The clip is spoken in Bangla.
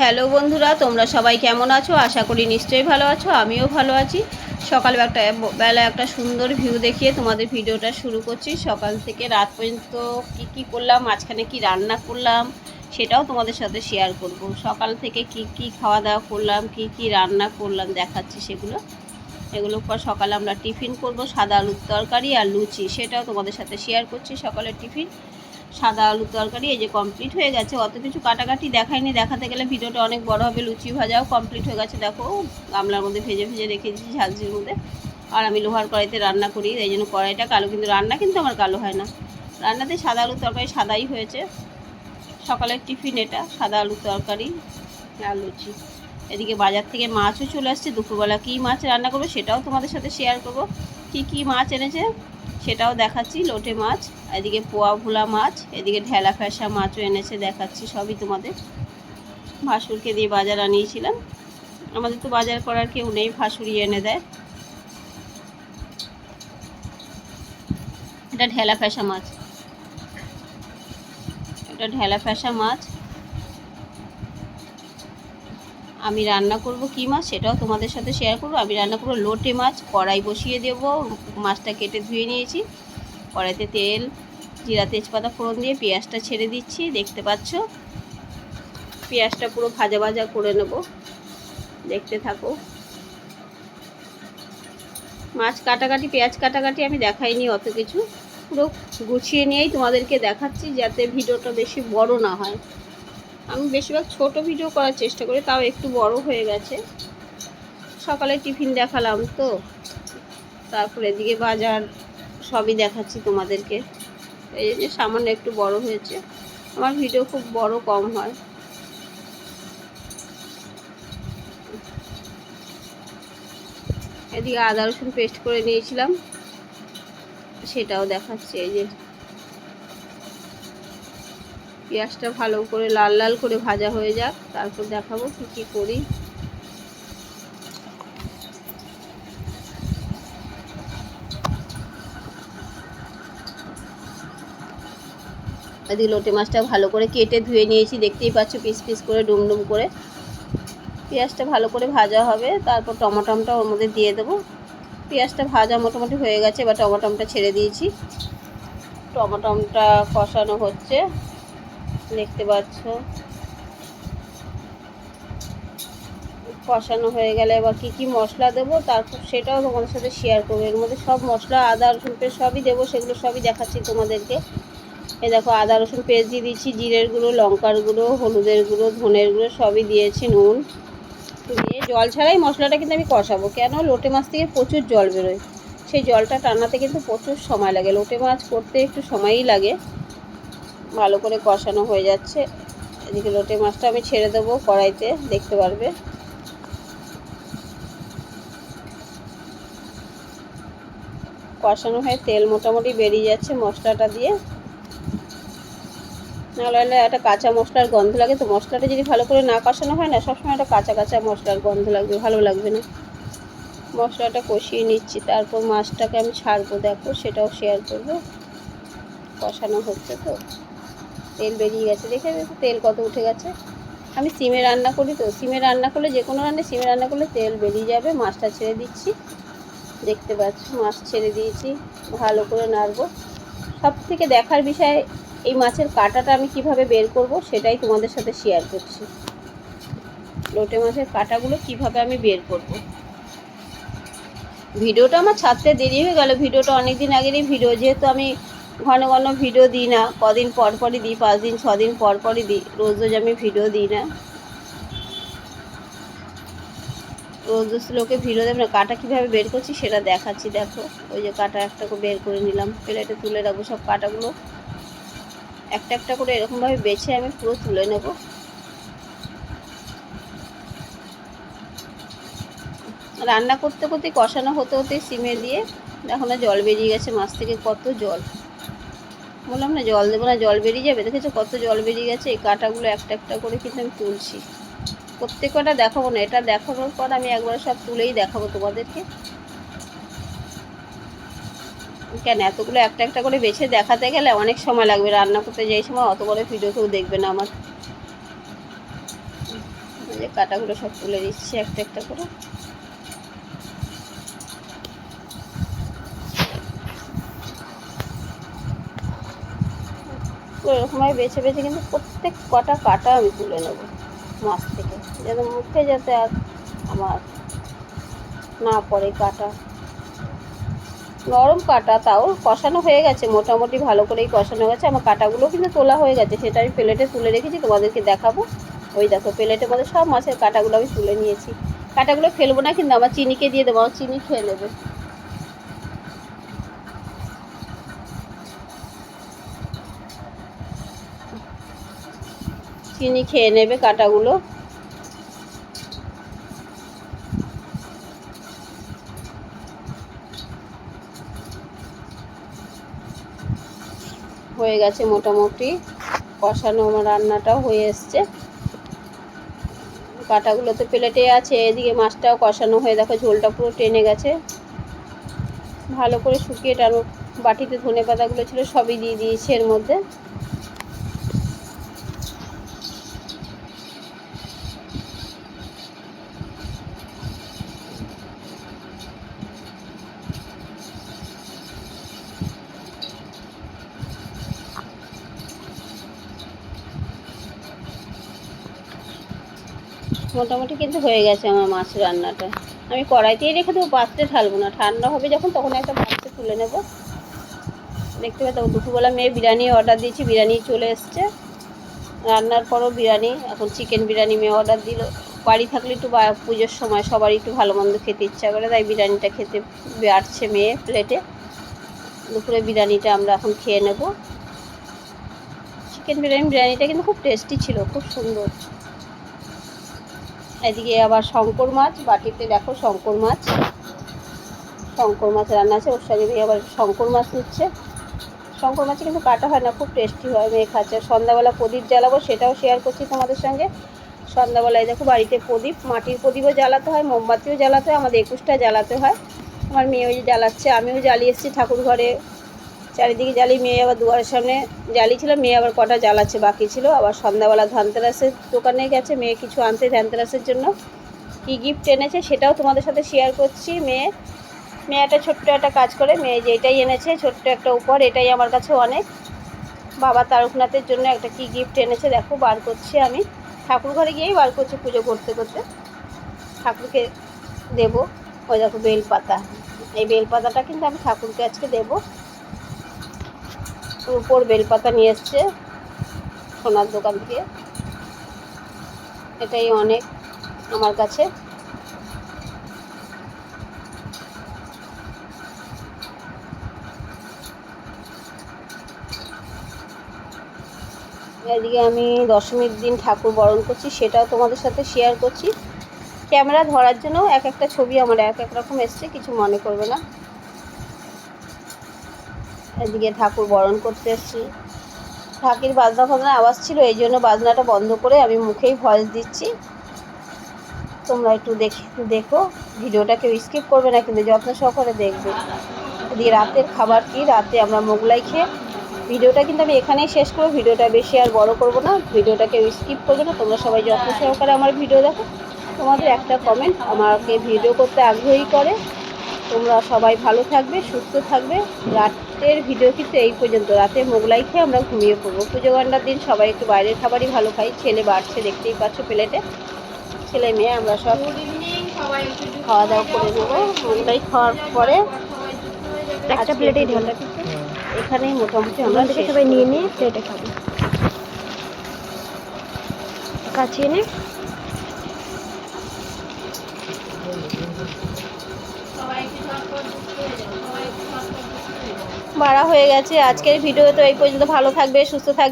হ্যালো বন্ধুরা, তোমরা সবাই কেমন আছো? আশা করি নিশ্চয়ই ভালো আছো, আমিও ভালো আছি। সকাল একটা বেলা একটা সুন্দর ভিউ দেখিয়ে তোমাদের ভিডিওটা শুরু করছি। সকাল থেকে রাত পর্যন্ত কি কি করলাম, মাঝখানে কি রান্না করলাম, সেটাও তোমাদের সাথে শেয়ার করব। সকাল থেকে কি কি খাওয়া দাওয়া করলাম, কি কি রান্না করলাম, দেখাচ্ছি সেগুলো। এগুলোর পর সকালে আমরা টিফিন করব, সাদা আলুর তরকারি আর লুচি, সেটাও তোমাদের সাথে শেয়ার করছি সকালের টিফিন। সাদা আলুর তরকারি, এই যে কমপ্লিট হয়ে গেছে। অত কিছু কাটাকাটি দেখায়নি দেখাতে গেলে ভিডিওটা অনেক বড় হবে, লুচি ভাজাও কমপ্লিট হয়ে গেছে। দেখো, গামলার মধ্যে ভেজে ভেজে রেখে দিয়েছি মধ্যে। আর আমি লোহার কড়াইতে রান্না করি, এই জন্য কড়াইটা কালো। কিন্তু রান্না কিন্তু আমার কালো হয় না। রান্নাতে সাদা আলুর তরকারি সাদাই হয়েছে। সকালের টিফিন এটা, সাদা আলুর তরকারি আর লুচি। এদিকে বাজার থেকে মাছও চলে আসছে। দুপুরবেলা কী মাছ রান্না করব সেটাও তোমাদের সাথে শেয়ার করব। কী কী মাছ এনেছে? সেটাও দেখাচ্ছি, লোটে মাছ, এদিকে পোয়া ভোলা মাছ, এদিকে ঢেলা ফ্যাসা মাছও এনেছে, দেখাচ্ছি সবই তোমাদের। ভাসুরকে দিয়ে বাজার আনিয়েছিলাম। আমাদের তো বাজার করার কেউ নেই ভাসুরি এনে দেয়। এটা ঢেলা ফ্যাসা মাছ। এটা ঢেলা ফ্যাসা মাছ। আমি রান্না করব কী মাছ সেটাও তোমাদের সাথে শেয়ার করব। আমি রান্না করব লোটে মাছ, কড়াই বসিয়ে দেব, মাছটা কেটে ধুয়ে নিয়েছি। কড়াইতে তেল, জিরা তেজপাতা ফোড়ন দিয়ে পেঁয়াজটা ছেড়ে দিচ্ছি, দেখতে পাচ্ছ? পেঁয়াজটা পুরো ভাজা ভাজা করে নেব। দেখতে থাকো। মাছ কাটাকাটি, পেঁয়াজ কাটাকাটি আমি দেখাইনি অত কিছু। পুরো গুছিয়ে নিয়েই তোমাদেরকে দেখাচ্ছি যাতে ভিডিওটা বেশি বড় না হয়। আমি বেশিরভাগ ছোট ভিডিও করার চেষ্টা করি, তাও একটু বড় হয়ে গেছে। সকালে টিফিন দেখালাম তো, তারপরে এদিকে বাজার সবই দেখাচ্ছি তোমাদেরকে। এই যে সামান্য একটু বড় হয়েছে, আমার ভিডিও খুব বড় কম হয়। এদিকে আদা রসুন পেস্ট করে নিয়েছিলাম, সেটাও দেখাচ্ছে, এই যে পেঁয়াজটা ভালো করে লাল লাল করে ভাজা হয়ে যাক, তারপর দেখাবো কী কী করি। এদিকে লোটে মাছটা ভালো করে কেটে ধুয়ে নিয়েছি, দেখতেই পাচ্ছ পিস পিস করে ডুমডুম করে। পেঁয়াজটা ভালো করে ভাজা হবে, তারপর টমাটমটা ওর মধ্যে দিয়ে দেবো। পেঁয়াজটা ভাজা মোটামুটি হয়ে গেছে, এবার টমাটমটা ছেড়ে দিয়েছি। টমাটমটা কষানো হচ্ছে। দেখতে পাচ্ছ। কষানো হয়ে গেলে এবার কী কী মশলা দেবো তারপর সেটাও তোমাদের সাথে শেয়ার করব। এর মধ্যে সব মশলা, আদা, রসুন পেস্ট সবই দেবো, সেগুলো সবই দেখাচ্ছি তোমাদেরকে। এই দেখো, আদা, রসুন পেস্ট দিয়ে দিচ্ছি জিরের গুঁড়ো, লঙ্কার গুঁড়ো, হলুদের গুঁড়ো, ধনের গুঁড়ো সবই দিয়েছি, নুন। দিয়ে জল ছাড়াই মশলাটা কিন্তু আমি কষাবো। কেন? লোটে মাছ থেকে প্রচুর জল বেরোয়। সেই জলটা টানাতে কিন্তু প্রচুর সময় লাগে। লোটে মাছ করতে একটু সময়ই লাগে। ভালো করে কষানো হয়ে যাচ্ছে। এদিকে লোটে মাছটা আমি ছেড়ে দেবো কড়াইতে, দেখতে পারবে? কষানো হয়ে তেল মোটামুটি বেরিয়ে যাচ্ছে মশলাটা দিয়ে। নাহলে একটা কাঁচা মশলার গন্ধ লাগে। তো মশলাটা যদি ভালো করে না কষানো হয় না, সবসময় একটা কাঁচা কাঁচা মশলার গন্ধ লাগবে, ভালো লাগবে না। মশলাটা কষিয়ে নিচ্ছি, তারপর মাছটাকে আমি ছাড়বো, দেখো সেটাও শেয়ার করব। কষানো হচ্ছে তো। তেল বেরিয়ে গেছে। দেখে তেল কত উঠে গেছে। আমি সিমে রান্না করি তো, সিমে রান্না করলে যে কোনো রান্না সিমে রান্না করলে তেল বেরিয়ে যাবে। মাছটা ছেড়ে দিচ্ছি। দেখতে পাচ্ছ, মাছ ছেড়ে দিয়েছি। ভালো করে নাড়বো। সব থেকে দেখার বিষয়, এই মাছের কাঁটাটা আমি কীভাবে বের করব সেটাই তোমাদের সাথে শেয়ার করছি। লোটে মাছের কাঁটাগুলো কীভাবে আমি বের করব। ভিডিওটা আমার ছাড়তে দেরি হয়ে গেল। ভিডিওটা অনেক দিন আগেরই ভিডিও, যেহেতু আমি ঘন ঘন ভিডিও দিই না, কদিন পর পরই দিই, পাঁচ দিন, ছ দিন পর পরই দিই, রোজ রোজ আমি ভিডিও দিই না। রোজ রোজ লোকে ভিডিও দেবে না, কাটা কীভাবে বের করছি সেটা দেখাচ্ছি, দেখো। ওই যে কাটা একটা করে বের করে নিলাম, প্লেটে তুলে রাখব সব কাটাগুলো। একটা একটা করে এরকমভাবে বেছে আমি পুরো তুলে নেব। রান্না করতে করতে কষানো হতে হতে সিমে দিয়ে দেখো না জল বেরিয়ে গেছে, মাছ থেকে কত জল। বললাম না, জল দেবো না, জল বেরিয়ে যাবে। দেখেছ কত জল বেরিয়ে গেছে? এই কাঁটাগুলো একটা একটা করে কিন্তু আমি তুলছি। প্রত্যেক কটা দেখাবো না, এটা দেখানোর পর আমি একবার সব তুলেই দেখাবো তোমাদেরকে। কেন, এতগুলো একটা একটা করে বেছে দেখাতে গেলে অনেক সময় লাগবে। রান্না করতে যাই সময় অত বড় ভিডিও কেউ দেখবে না আমার। যে কাটাগুলো সব তুলে দিচ্ছি একটা একটা করে। এরকমভাবে বেছে বেছে কিন্তু প্রত্যেক কটা কাটা আমি তুলে নেব মাছ থেকে যাতে মুখে যাতে আর আমার না পড়ে কাটা। নরম কাটা, তাও কষানো হয়ে গেছে, মোটামুটি ভালো করেই কষানো গেছে আমার কাটাগুলো কিন্তু তোলা হয়ে গেছে, সেটা আমি প্লেটে তুলে রেখেছি, তোমাদেরকে দেখাবো। ওই দেখো প্লেটের মধ্যে সব মাছের কাটাগুলো আমি তুলে নিয়েছি। কাটাগুলো ফেলব না কিন্তু, আমার চিনিকে দিয়ে দেবো, আমার চিনি খেয়ে নেবে। চিনি খেয়ে নেবে কাটাগুলো। হয়ে গেছে মোটামুটি, কষানো আমার রান্নাটাও হয়ে এসছে। কাটাগুলো তো প্লেটে আছে, এদিকে মাছটাও কষানো হয়ে, দেখো ঝোলটা পুরো টেনে গেছে। ভালো করে শুকিয়ে টানো বাটিতে ধনে পাতাগুলো ছিল, সবই দিয়ে দিয়েছি এর মধ্যে। মোটামুটি কিন্তু হয়ে গেছে আমার মাছ রান্নাটা। আমি কড়াইতেই রেখে দেবো পাত্রে ঢালবো না। ঠান্ডা হবে যখন তখন একটা পাত্রে তুলে নেব। দেখতে পেতাম দুপুরবেলা মেয়ে বিরিয়ানি অর্ডার দিয়েছি, বিরিয়ানি চলে এসছে। রান্নার পরও বিরিয়ানি, এখন চিকেন বিরিয়ানি মেয়ে অর্ডার দিল। বাড়ি থাকলে একটু পুজোর সময় সবারই একটু ভালো মন্দ খেতে ইচ্ছা করে, তাই বিরিয়ানিটা খেতে বাড়ছে মেয়ে প্লেটে দুপুরে বিরিয়ানিটা আমরা এখন খেয়ে নেব। চিকেন বিরিয়ানি, বিরিয়ানিটা কিন্তু খুব টেস্টি ছিল, খুব সুন্দর। এদিকে আবার শঙ্কর মাছ, বাটিতে দেখো শঙ্কর মাছ। শঙ্কর মাছ রান্না আছে, ওর সঙ্গে দিয়ে আবার শঙ্কর মাছ নিচ্ছে। শঙ্কর মাছে কিন্তু কাটা হয় না, খুব টেস্টি হয়, মেয়ে খাচ্ছে। সন্ধ্যাবেলা প্রদীপ জ্বালাবো, সেটাও শেয়ার করছি তোমাদের সঙ্গে। সন্ধ্যাবেলায় দেখো বাড়িতে প্রদীপ, মাটির প্রদীপও জ্বালাতে হয়, মোমবাতিও জ্বালাতে হয়, আমাদের একুশটা জ্বালাতে হয়। আমার মেয়ে ওই জ্বালাচ্ছে, আমিও জ্বালিয়ে এসেছি ঠাকুর ঘরে। চারিদিকে জ্বালি মেয়ে আবার দুয়ারের সামনে জ্বালিয়েছিলাম মেয়ে আবার কটা জ্বালাচ্ছে, বাকি ছিল। আবার সন্ধ্যাবেলা ধানতেরাসের দোকানে গেছে, মেয়ে কিছু আনতে ধানতেরাসের জন্য। কী গিফট এনেছে সেটাও তোমাদের সাথে শেয়ার করছি। মেয়ে মেয়ে একটা ছোট্ট একটা কাজ করে, মেয়ে যেটাই এনেছে, ছোট্ট একটা উপহার, এটাই আমার কাছে অনেক। বাবা তারকনাথের জন্য একটা কী গিফট এনেছে, দেখো, বার করছি আমি। ঠাকুর ঘরে গিয়েই বার করছি পুজো করতে করতে। ঠাকুরকে দেব। ওই দেখো বেলপাতা। এই বেলপাতাটা কিন্তু আমি ঠাকুরকে আজকে দেবো। উপর বেলপাতা নিয়ে এসছে সোনার দোকান থেকে। এটাই অনেক আমার কাছে। এদিকে আমি দশমীর দিন ঠাকুর বরণ করছি, সেটাও তোমাদের সাথে শেয়ার করছি। ক্যামেরা ধরার জন্য এক একটা ছবি আমার এক এক রকম এসছে, কিছু মনে করবে না। এদিকে ঠাকুর বরণ করতে এসেছি। ঠাকির বাজনা ফাজনা আওয়াজ ছিল, এই জন্য বাজনাটা বন্ধ করে আমি মুখেই ভয়েস দিচ্ছি। তোমরা একটু দেখে, দেখো ভিডিওটা কেউ স্কিপ করবে না, কিন্তু যত্ন সহকারে দেখবে। এদিকে রাতের খাবার কি? রাতে আমরা মোগলাই খেয়ে ভিডিওটা কিন্তু আমি এখানেই শেষ করব। ভিডিওটা বেশি আর বড় করব না। ভিডিওটা কেউ স্কিপ করবে না। তোমরা সবাই যত্ন সহকারে আমার ভিডিও দেখো। তোমাদের একটা কমেন্ট আমাকে ভিডিও করতে আগ্রহী করে। তোমরা সবাই ভালো থাকবে সুস্থ থাকবে। রাতের ভিডিও কিন্তু এই পর্যন্ত। রাতে মোগলাই খেয়ে আমরা ঘুমিয়ে পড়ব। পুজো ঘণ্টার দিন সবাই একটু বাইরের খাবারই ভালো খাই। ছেলে বাড়ছে দেখতেই পাচ্ছ প্লেটে ছেলে মেয়ে আমরা সব খাওয়া দাওয়া করে নেব। মোগলাই খাওয়ার পরে একটা প্লেটেই ঢালা এখানেই মোটামুটি আমরা সবাই নিয়ে নিয়ে প্লেটে খাব। কাছিয়ে নে বাড়া হয়ে গেছে। আজকের ভিডিও তো এই পর্যন্ত। ভালো থাকবে সুস্থ থাকবে।